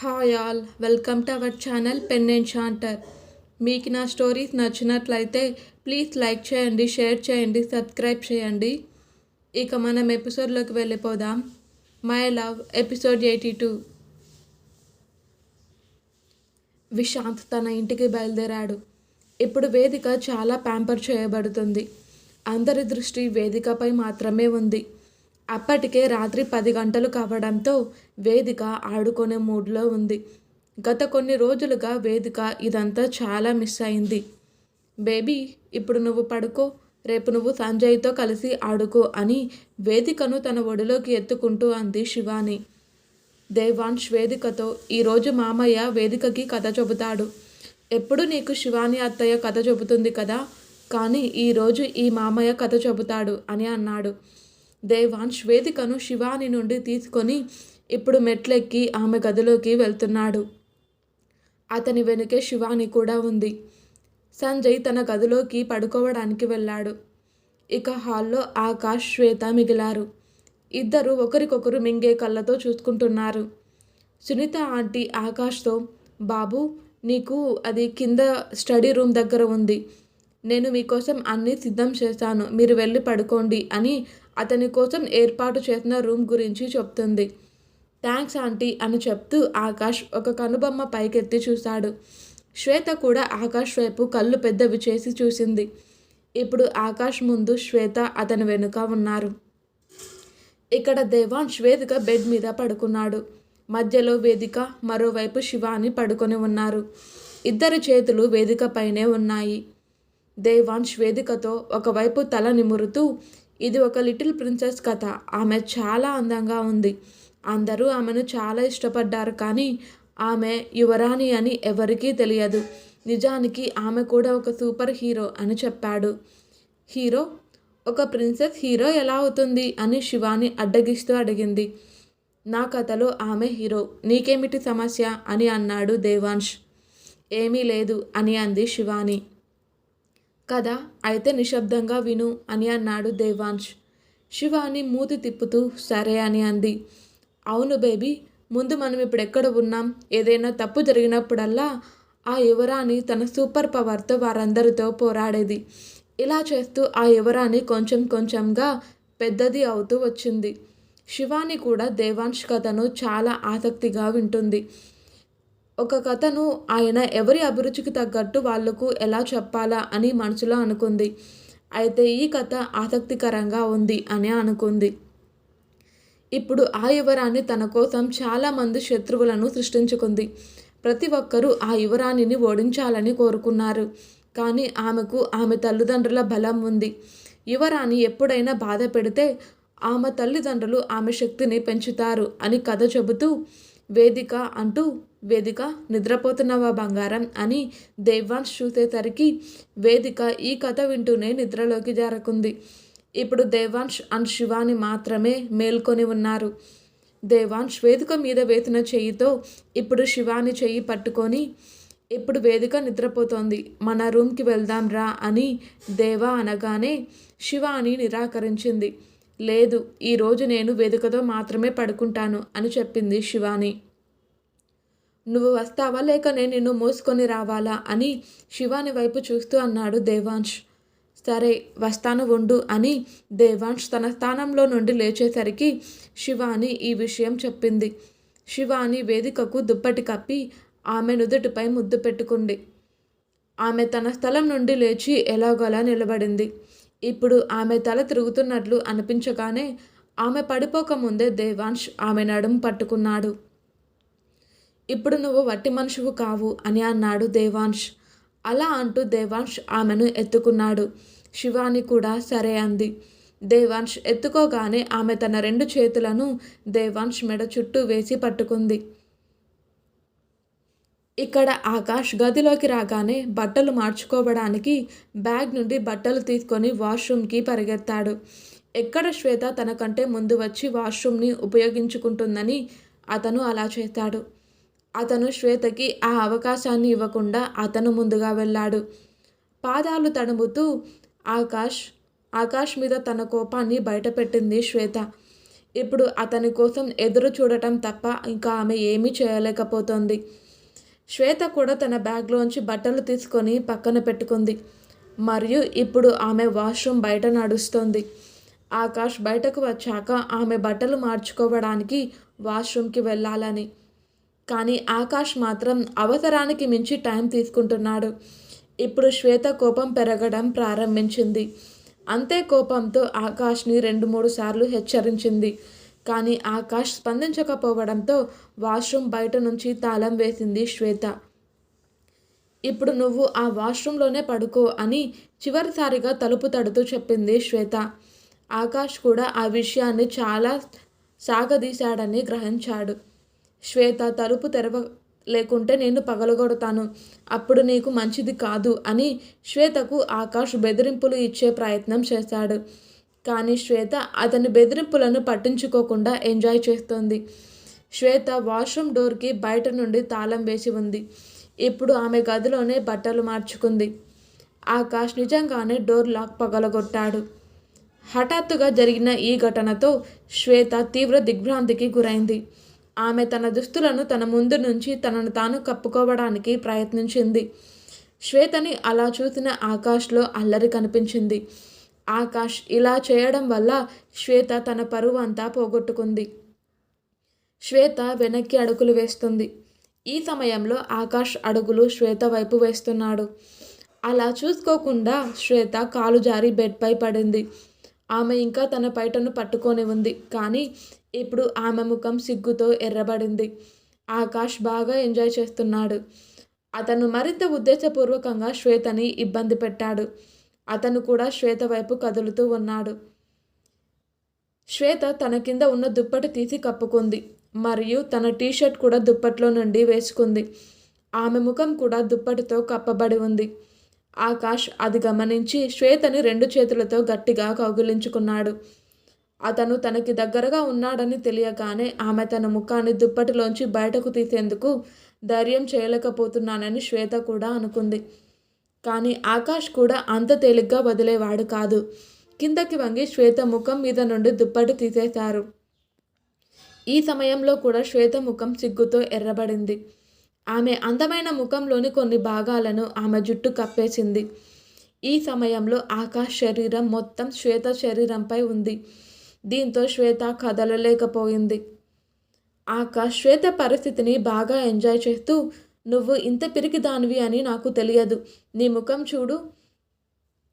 Hi all welcome to our channel pen షాంటర్ మీకు నా స్టోరీస్ నచ్చినట్లయితే ప్లీజ్ లైక్ చేయండి షేర్ చేయండి సబ్స్క్రైబ్ చేయండి. ఇక మనం ఎపిసోడ్లోకి వెళ్ళిపోదాం. My love episode eighty two Vishant తన ఇంటికి బయలుదేరాడు. ఇప్పుడు వేదిక చాలా ప్యాంపర్ చేయబడుతుంది. అందరి దృష్టి వేదికపై మాత్రమే ఉంది. అప్పటికే రాత్రి పది గంటలు కావడంతో వేదిక ఆడుకునే మూడ్లో ఉంది. గత కొన్ని రోజులుగా వేదిక ఇదంతా చాలా మిస్ అయింది. బేబీ ఇప్పుడు నువ్వు పడుకో రేపు నువ్వు సంజయ్తో కలిసి ఆడుకో అని వేదికను తన ఒడిలోకి ఎత్తుకుంటూ అంది శివాని. దేవాన్ష్ వేదికతో ఈరోజు మామయ్య వేదికకి కథ చెబుతాడు. ఎప్పుడు నీకు శివాని అత్తయ్య కథ చెబుతుంది కదా? కానీ ఈరోజు ఈ మామయ్య కథ చెబుతాడు అని అన్నాడు. దేవాన్ వేదికను శివాని నుండి తీసుకొని ఇప్పుడు మెట్లెక్కి ఆమె గదిలోకి వెళ్తున్నాడు. అతని వెనుకే శివాని కూడా ఉంది. సంజయ్ తన గదిలోకి పడుకోవడానికి వెళ్ళాడు. ఇక హాల్లో ఆకాష్ శ్వేత మిగిలారు. ఇద్దరు ఒకరికొకరు మింగే కళ్ళతో చూసుకుంటున్నారు. సునీత ఆంటీ ఆకాష్తో బాబు నీకు అది కింద స్టడీ రూమ్ దగ్గర ఉంది. నేను మీకోసం అన్నీ సిద్ధం చేశాను. మీరు వెళ్ళి పడుకోండి అని అతని కోసం ఏర్పాటు చేసిన రూమ్ గురించి చెప్తుంది. థ్యాంక్స్ ఆంటీ అని చెప్తూ ఆకాష్ ఒక కనుబొమ్మ పైకెత్తి చూశాడు. శ్వేత కూడా ఆకాష్ వైపు కళ్ళు పెద్దవి చేసి చూసింది. ఇప్పుడు ఆకాష్ ముందు శ్వేత అతని వెనుక ఉన్నారు. ఇక్కడ దేవాన్ వేదిక బెడ్ మీద పడుకున్నాడు. మధ్యలో వేదిక మరోవైపు శివాని పడుకొని ఉన్నారు. ఇద్దరి చేతులు వేదిక పైనే ఉన్నాయి. దేవాన్ వేదికతో ఒకవైపు తల నిమురుతూ ఇది ఒక లిటిల్ ప్రిన్సెస్ కథ. ఆమె చాలా అందంగా ఉంది. అందరూ ఆమెను చాలా ఇష్టపడ్డారు కానీ ఆమె యువరాణి అని ఎవరికీ తెలియదు. నిజానికి ఆమె కూడా ఒక సూపర్ హీరో అని చెప్పాడు. హీరో? ఒక ప్రిన్సెస్ హీరో ఎలా అవుతుంది? అని శివాని అడ్డగిస్తూ అడిగింది. నా కథలో ఆమె హీరో. నీకేమిటి సమస్య? అని అన్నాడు దేవాంష్ ఏమీ లేదు అని అంది శివాని. కదా? అయితే నిశ్శబ్దంగా విను అని అన్నాడు దేవాంశ్. శివాని మూతి తిప్పుతూ సరే అని అంది. అవును బేబీ ముందు మనం ఇప్పుడు ఎక్కడ ఉన్నాం? ఏదైనా తప్పు జరిగినప్పుడల్లా ఆ యువరాణి తన సూపర్ పవర్తో వారందరితో పోరాడేది. ఇలా చేస్తూ ఆ యువరాణి కొంచెం కొంచెంగా పెద్దది అవుతూ వచ్చింది. శివాని కూడా దేవాంశ్ కథను చాలా ఆసక్తిగా వింటుంది. ఒక కథను ఆయన ఎవరి అభిరుచికి తగ్గట్టు వాళ్ళకు ఎలా చెప్పాలా అని మనసులో అనుకుంది. అయితే ఈ కథ ఆసక్తికరంగా ఉంది అని అనుకుంది. ఇప్పుడు ఆ యువరాణి తన కోసం చాలామంది శత్రువులను సృష్టించుకుంది. ప్రతి ఒక్కరూ ఆ యువరాణిని ఓడించాలని కోరుకున్నారు. కానీ ఆమెకు ఆమె తల్లిదండ్రుల బలం ఉంది. యువరాణి ఎప్పుడైనా బాధ పెడితే ఆమె తల్లిదండ్రులు ఆమె శక్తిని పెంచుతారు అని కథ చెబుతూ వేదిక అంటూ వేదిక నిద్రపోతున్నవా బంగారం అని దేవాంశ్ చూసేసరికి వేదిక ఈ కథ వింటూనే నిద్రలోకి జారకుంది. ఇప్పుడు దేవాన్ష్ అండ్ శివాని మాత్రమే మేల్కొని ఉన్నారు. దేవాన్ష్ వేదిక మీద వేసిన చెయ్యితో ఇప్పుడు శివాని చెయ్యి పట్టుకొని ఇప్పుడు వేదిక నిద్రపోతోంది. మన రూమ్కి వెళ్దాం రా అని దేవా అనగానే శివాని నిరాకరించింది. లేదు ఈరోజు నేను వేదికతో మాత్రమే పడుకుంటాను అని చెప్పింది శివాని. నువ్వు వస్తావా లేక నేను నిన్ను మోసుకొని రావాలా అని శివాని వైపు చూస్తూ అన్నాడు దేవాంష్ సరే వస్తాను ఉండు అని దేవాంష్ తన స్థానంలో నుండి లేచేసరికి శివాని ఈ విషయం చెప్పింది. శివాని వేదికకు దుప్పటి కప్పి ఆమె నుదుటిపై ముద్దు పెట్టుకుంది. ఆమె తన స్థలం నుండి లేచి ఎలాగోలా నిలబడింది. ఇప్పుడు ఆమె తల తిరుగుతున్నట్లు అనిపించగానే ఆమె పడిపోకముందే దేవాంష్ ఆమె నడుం పట్టుకున్నాడు. ఇప్పుడు నువ్వు వట్టి మనుషువు కావు అని అన్నాడు దేవాంష్ అలా అంటూ దేవాంష్ ఆమెను ఎత్తుకున్నాడు. శివాని కూడా సరే అంది. దేవాంష్ ఎత్తుకోగానే ఆమె తన రెండు చేతులను దేవాంష్ మెడ చుట్టూ వేసి పట్టుకుంది. ఇక్కడ ఆకాష్ గదిలోకి రాగానే బట్టలు మార్చుకోవడానికి బ్యాగ్ నుండి బట్టలు తీసుకొని వాష్రూమ్కి పరిగెత్తాడు. ఎక్కడ శ్వేత తనకంటే ముందు వచ్చి వాష్రూమ్ని ఉపయోగించుకుంటుందని అతను అలా చేశాడు అతను శ్వేతకి ఆ అవకాశాన్ని ఇవ్వకుండా అతను ముందుగా వెళ్ళాడు. పాదాలు తడుముతూ ఆకాష్ ఆకాష్ మీద తన కోపాన్ని బయటపెట్టింది శ్వేత. ఇప్పుడు అతని కోసం ఎదురు చూడటం తప్ప ఇంకా ఆమె ఏమీ చేయలేకపోతోంది. శ్వేత కూడా తన బ్యాగ్లోంచి బట్టలు తీసుకొని పక్కన పెట్టుకుంది. మరియు ఇప్పుడు ఆమె వాష్రూమ్ బయట నడుస్తోంది. ఆకాష్ బయటకు వచ్చాక ఆమె బట్టలు మార్చుకోవడానికి వాష్రూమ్కి వెళ్ళాలని. కానీ ఆకాష్ మాత్రం అవసరానికి మించి టైం తీసుకుంటున్నాడు. ఇప్పుడు శ్వేత కోపం పెరగడం ప్రారంభించింది. అంతే కోపంతో ఆకాష్ని రెండు మూడు సార్లు హెచ్చరించింది. కానీ ఆకాష్ స్పందించకపోవడంతో వాష్రూమ్ బయట నుంచి తాళం వేసింది శ్వేత. ఇప్పుడు నువ్వు ఆ వాష్రూమ్లోనే పడుకో అని చివరిసారిగా తలుపు తడుతూ చెప్పింది శ్వేత. ఆకాష్ కూడా ఆ విషయాన్ని చాలా సాగదీశాడని గ్రహించాడు. శ్వేత తలుపు తెరవ లేకుంటే నేను పగలగొడతాను. అప్పుడు నీకు మంచిది కాదు అని శ్వేతకు ఆకాష్ బెదిరింపులు ఇచ్చే ప్రయత్నం చేశాడు. కానీ శ్వేత అతని బెదిరింపులను పట్టించుకోకుండా ఎంజాయ్ చేస్తోంది. శ్వేత వాష్రూమ్ డోర్కి బయట నుండి తాళం వేసి ఉంది. ఇప్పుడు ఆమె గదిలోనే బట్టలు మార్చుకుంది. ఆకాష్ నిజంగానే డోర్ లాక్ పగలగొట్టాడు. హఠాత్తుగా జరిగిన ఈ ఘటనతో శ్వేత తీవ్ర దిగ్భ్రాంతికి గురైంది. ఆమె తన దుస్తులను తన ముందు నుంచి తనను తాను కప్పుకోవడానికి ప్రయత్నించింది. శ్వేతని అలా చూసిన ఆకాష్లో అల్లరి కనిపించింది. ఆకాష్ ఇలా చేయడం వల్ల శ్వేత తన పరువు అంతా పోగొట్టుకుంది. శ్వేత వెనక్కి అడుగులు వేస్తుంది. ఈ సమయంలో ఆకాష్ అడుగులు శ్వేత వైపు వేస్తున్నాడు. అలా చూసుకోకుండా శ్వేత కాలు జారి బెడ్పై పడింది. ఆమె ఇంకా తన పైటను పట్టుకొని ఉంది. కానీ ఇప్పుడు ఆమె ముఖం సిగ్గుతో ఎర్రబడింది. ఆకాష్ బాగా ఎంజాయ్ చేస్తున్నాడు. అతను మరింత ఉద్దేశపూర్వకంగా శ్వేతని ఇబ్బంది పెట్టాడు. అతను కూడా శ్వేత వైపు కదులుతూ ఉన్నాడు. శ్వేత తన కింద ఉన్న దుప్పటి తీసి కప్పుకుంది. మరియు తన టీషర్ట్ కూడా దుప్పట్లో నుండి వేసుకుంది. ఆమె ముఖం కూడా దుప్పటితో కప్పబడి ఉంది. ఆకాష్ అది గమనించి శ్వేతని రెండు చేతులతో గట్టిగా కౌగిలించుకున్నాడు. అతను తనకి దగ్గరగా ఉన్నాడని తెలియగానే ఆమె తన ముఖాన్ని దుప్పటిలోంచి బయటకు తీసేందుకు ధైర్యం చేయలేకపోతున్నానని శ్వేత కూడా అనుకుంది. కానీ ఆకాష్ కూడా అంత తేలిగ్గా వదిలేవాడు కాదు. కిందకి వంగి శ్వేత ముఖం మీద నుండి దుప్పటి తీసేశారు. ఈ సమయంలో కూడా శ్వేత ముఖం సిగ్గుతో ఎర్రబడింది. ఆమె అందమైన ముఖంలోని కొన్ని భాగాలను ఆమె జుట్టు కప్పేసింది. ఈ సమయంలో ఆకాష్ శరీరం మొత్తం శ్వేత శరీరంపై ఉంది. దీంతో శ్వేత కదలలేకపోయింది. ఆకాష్ శ్వేత పరిస్థితిని బాగా ఎంజాయ్ చేస్తూ నువ్వు ఇంత పిరికి దానివి అని నాకు తెలియదు. నీ ముఖం చూడు.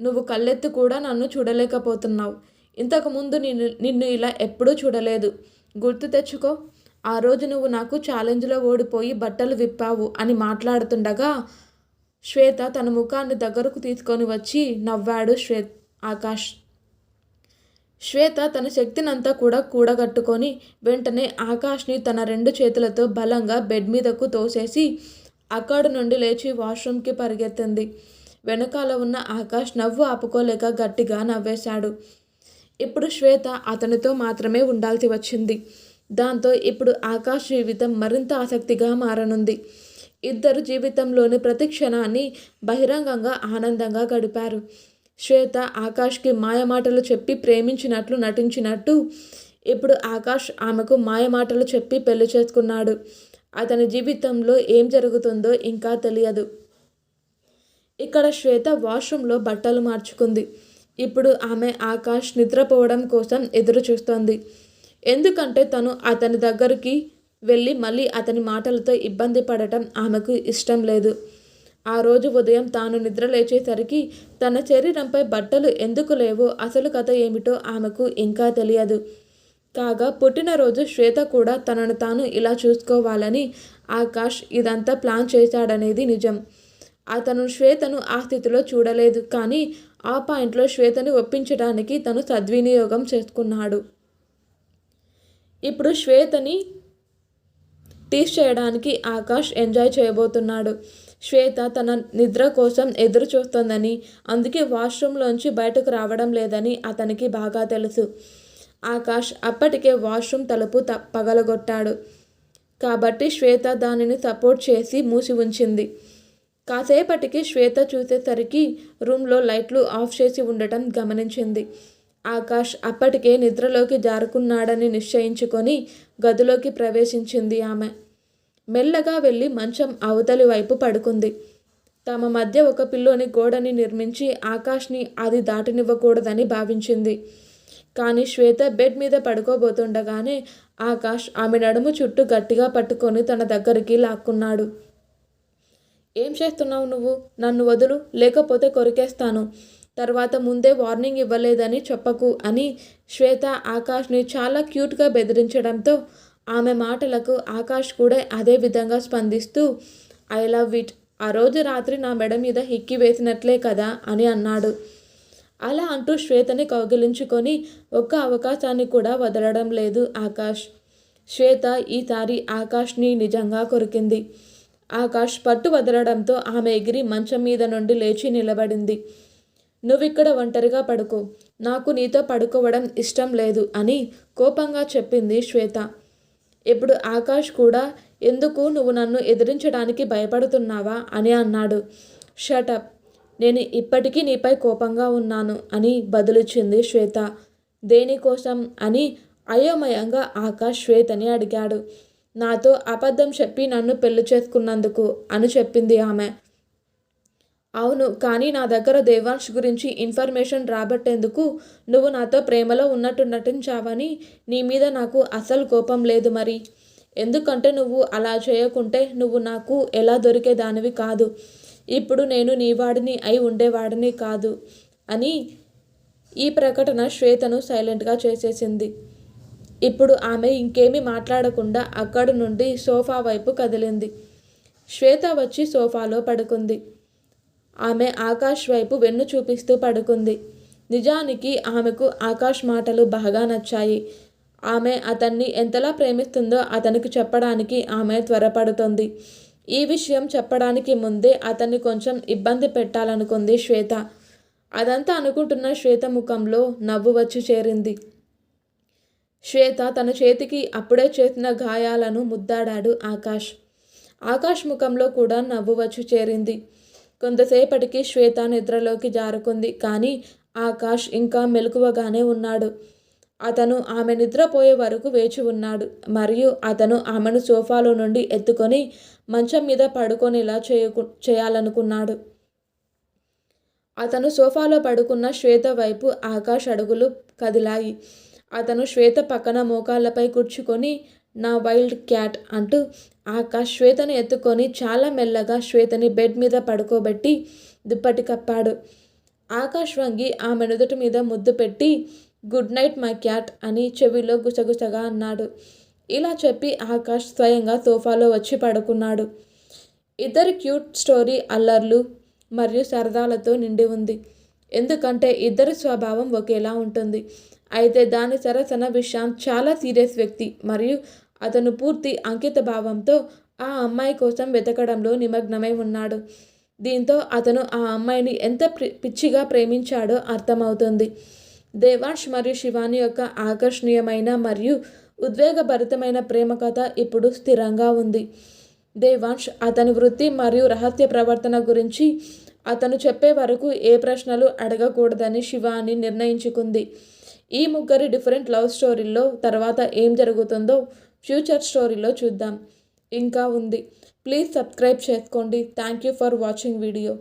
నువ్వు కళ్ళెత్తి కూడా నన్ను చూడలేకపోతున్నావు. ఇంతకుముందు నిన్ను నిన్ను ఇలా ఎప్పుడూ చూడలేదు. గుర్తు తెచ్చుకో. ఆ రోజు నువ్వు నాకు ఛాలెంజ్లో ఓడిపోయి బట్టలు విప్పావు అని మాట్లాడుతుండగా శ్వేత తన ముఖాన్ని దగ్గరకు తీసుకొని వచ్చి నవ్వాడు శ్వే ఆకాష్. శ్వేత తన శక్తినంతా కూడా కూడగట్టుకొని వెంటనే ఆకాష్ని తన రెండు చేతులతో బలంగా బెడ్ మీదకు తోసేసి అక్కడి నుండి లేచి వాష్రూమ్కి పరిగెత్తింది. వెనకాల ఉన్న ఆకాష్ నవ్వు ఆపుకోలేక గట్టిగా నవ్వేశాడు. ఇప్పుడు శ్వేత అతనితో మాత్రమే ఉండాల్సి వచ్చింది. దాంతో ఇప్పుడు ఆకాష్ జీవితం మరింత ఆసక్తిగా మారనుంది. ఇద్దరు జీవితంలోని ప్రతి క్షణాన్ని బహిరంగంగా ఆనందంగా గడిపారు. శ్వేత ఆకాష్కి మాయమాటలు చెప్పి ప్రేమించినట్లు నటించినట్టు ఇప్పుడు ఆకాష్ ఆమెకు మాయమాటలు చెప్పి పెళ్ళి చేసుకున్నాడు. అతని జీవితంలో ఏం జరుగుతుందో ఇంకా తెలియదు. ఇక్కడ శ్వేత వాష్రూమ్లో బట్టలు మార్చుకుంది. ఇప్పుడు ఆమె ఆకాష్ నిద్రపోవడం కోసం ఎదురు చూస్తోంది. ఎందుకంటే తను అతని దగ్గరికి వెళ్ళి మళ్ళీ అతని మాటలతో ఇబ్బంది పడటం ఆమెకు ఇష్టం లేదు. ఆ రోజు ఉదయం తాను నిద్ర లేచేసరికి తన శరీరంపై బట్టలు ఎందుకు లేవో? అసలు కథ ఏమిటో ఆమెకు ఇంకా తెలియదు. కాగా పుట్టినరోజు శ్వేత కూడా తనను తాను ఇలా చూసుకోవాలని ఆకాష్ ఇదంతా ప్లాన్ చేశాడనేది నిజం. అతను శ్వేతను ఆ స్థితిలో చూడలేదు. కానీ ఆ పాయింట్లో శ్వేతను ఒప్పించడానికి తను సద్వినియోగం చేసుకున్నాడు. ఇప్పుడు శ్వేతని టీస్ చేయడానికి ఆకాష్ ఎంజాయ్ చేయబోతున్నాడు. శ్వేత తన నిద్ర కోసం ఎదురు చూస్తోందని అందుకే వాష్రూమ్లోంచి బయటకు రావడం లేదని అతనికి బాగా తెలుసు. ఆకాష్ అప్పటికే వాష్రూమ్ తలుపు త పగలగొట్టాడు. కాబట్టి శ్వేత దానిని సపోర్ట్ చేసి మూసి ఉంచింది. కాసేపటికి శ్వేత చూసేసరికి రూమ్లో లైట్లు ఆఫ్ చేసి ఉండటం గమనించింది. ఆకాష్ అప్పటికే నిద్రలోకి జారుకున్నాడని నిశ్చయించుకొని గదిలోకి ప్రవేశించింది ఆమె. మెల్లగా వెళ్ళి మంచం అవతలి వైపు పడుకుంది. తమ మధ్య ఒక పిల్లోని గోడని నిర్మించి ఆకాష్ని అది దాటనివ్వకూడదని భావించింది. కానీ శ్వేత బెడ్ మీద పడుకోబోతుండగానే ఆకాష్ ఆమె నడుము చుట్టూ గట్టిగా పట్టుకొని తన దగ్గరికి లాక్కున్నాడు. ఏం చేస్తున్నావు నువ్వు? నన్ను వదులు లేకపోతే కొరికేస్తాను. తర్వాత ముందే వార్నింగ్ ఇవ్వలేదని చెప్పకు అని శ్వేత ఆకాష్ని చాలా క్యూట్గా బెదిరించడంతో ఆమె మాటలకు ఆకాష్ కూడా అదే విధంగా స్పందిస్తూ ఐ లవ్ ఇట్. ఆ రోజు రాత్రి నా మెడ మీద హిక్కి వేసినట్లే కదా అని అన్నాడు. అలా అంటూ శ్వేతని కౌగిలించుకొని ఒక్క అవకాశాన్ని కూడా వదలడం లేదు ఆకాష్. శ్వేత ఈసారి ఆకాష్ని నిజంగా కొరికింది. ఆకాష్ పట్టు వదలడంతో ఆమె ఎగిరి మంచం మీద నుండి లేచి నిలబడింది. నువ్విక్కడ ఒంటరిగా పడుకో. నాకు నీతో పడుకోవడం ఇష్టం లేదు అని కోపంగా చెప్పింది శ్వేత. ఇప్పుడు ఆకాష్ కూడా ఎందుకు నువ్వు నన్ను ఎదిరించడానికి భయపడుతున్నావా? అని అన్నాడు. షటప్ నేను ఇప్పటికీ నీపై కోపంగా ఉన్నాను అని బదులిచ్చింది శ్వేత. దేనికోసం? అని అయోమయంగా ఆకాష్ శ్వేతని అడిగాడు. నాతో అబద్ధం చెప్పి నన్ను పెళ్ళి చేసుకున్నందుకు అని చెప్పింది ఆమె. అవును కానీ నా దగ్గర దేవాంష్ గురించి ఇన్ఫర్మేషన్ రాబట్టేందుకు నువ్వు నాతో ప్రేమలో ఉన్నట్టు నటించావని నీ మీద నాకు అసలు కోపం లేదు మరి. ఎందుకంటే నువ్వు అలా చేయకుంటే నువ్వు నాకు ఎలా దొరికేదానివి కాదు. ఇప్పుడు నేను నీ వాడిని అయి ఉండేవాడిని కాదు అని ఈ ప్రకటన శ్వేతను సైలెంట్గా చేసేసింది. ఇప్పుడు ఆమె ఇంకేమీ మాట్లాడకుండా అక్కడి నుండి సోఫా వైపు కదిలింది. శ్వేత వచ్చి సోఫాలో పడుకుంది. ఆమె ఆకాష్ వైపు వెన్ను చూపిస్తూ పడుకుంది. నిజానికి ఆమెకు ఆకాష్ మాటలు బాగా నచ్చాయి. ఆమె అతన్ని ఎంతలా ప్రేమిస్తుందో అతనికి చెప్పడానికి ఆమె త్వరపడుతుంది. ఈ విషయం చెప్పడానికి ముందే అతన్ని కొంచెం ఇబ్బంది పెట్టాలనుకుంది శ్వేత. అదంతా అనుకుంటున్న శ్వేత ముఖంలో నవ్వు వచ్చి చేరింది. శ్వేత తన చేతికి అప్పుడే చేసిన గాయాలను ముద్దాడాడు ఆకాష్ ఆకాష్ ముఖంలో కూడా నవ్వు వచ్చి చేరింది. కొంతసేపటికి శ్వేత నిద్రలోకి జారుకుంది. కానీ ఆకాష్ ఇంకా మెలకువగానే ఉన్నాడు. అతను ఆమె నిద్రపోయే వరకు వేచి ఉన్నాడు. మరియు అతను ఆమెను సోఫాలో నుండి ఎత్తుకొని మంచం మీద పడుకొనేలా చేయకు చేయాలనుకున్నాడు. అతను సోఫాలో పడుకున్న శ్వేత వైపు ఆకాష్ అడుగులు కదిలాయి. అతను శ్వేత పక్కన మోకాళ్ళపై కూర్చుకొని నా వైల్డ్ క్యాట్ అంటూ ఆకాష్ శ్వేతను ఎత్తుకొని చాలా మెల్లగా శ్వేతని బెడ్ మీద పడుకోబెట్టి దుప్పటి కప్పాడు ఆకాష్ వంగి ఆమె నుదుటి మీద ముద్దు పెట్టి గుడ్ నైట్ మై క్యాట్ అని చెవిలో గుసగుసగా అన్నాడు. ఇలా చెప్పి ఆకాష్ స్వయంగా సోఫాలో వచ్చి పడుకున్నాడు. ఇద్దరి క్యూట్ స్టోరీ అల్లర్లు మరియు సరదాలతో నిండి ఉంది. ఎందుకంటే ఇద్దరి స్వభావం ఒకేలా ఉంటుంది. అయితే దాని సరసన విశాంత్ చాలా సీరియస్ వ్యక్తి మరియు అతను పూర్తి అంకిత భావంతో ఆ అమ్మాయి కోసం వెతకడంలో నిమగ్నమై ఉన్నాడు. దీంతో అతను ఆ అమ్మాయిని ఎంత పిచ్చిగా ప్రేమించాడో అర్థమవుతుంది. దేవాంష్ మరియు శివాని యొక్క ఆకర్షణీయమైన మరియు ఉద్వేగభరితమైన ప్రేమ కథ ఇప్పుడు స్థిరంగా ఉంది. దేవాంష్ అతని వృత్తి మరియు రహస్య ప్రవర్తన గురించి అతను చెప్పే వరకు ఏ ప్రశ్నలు అడగకూడదని శివాని నిర్ణయించుకుంది. ఈ ముగ్గురి డిఫరెంట్ లవ్ స్టోరీల్లో తర్వాత ఏం జరుగుతుందో ఫ్యూచర్ స్టోరీలో చూద్దాం. ఇంకా ఉంది. ప్లీజ్ సబ్స్క్రైబ్ చేసుకోండి. Thank you for watching video.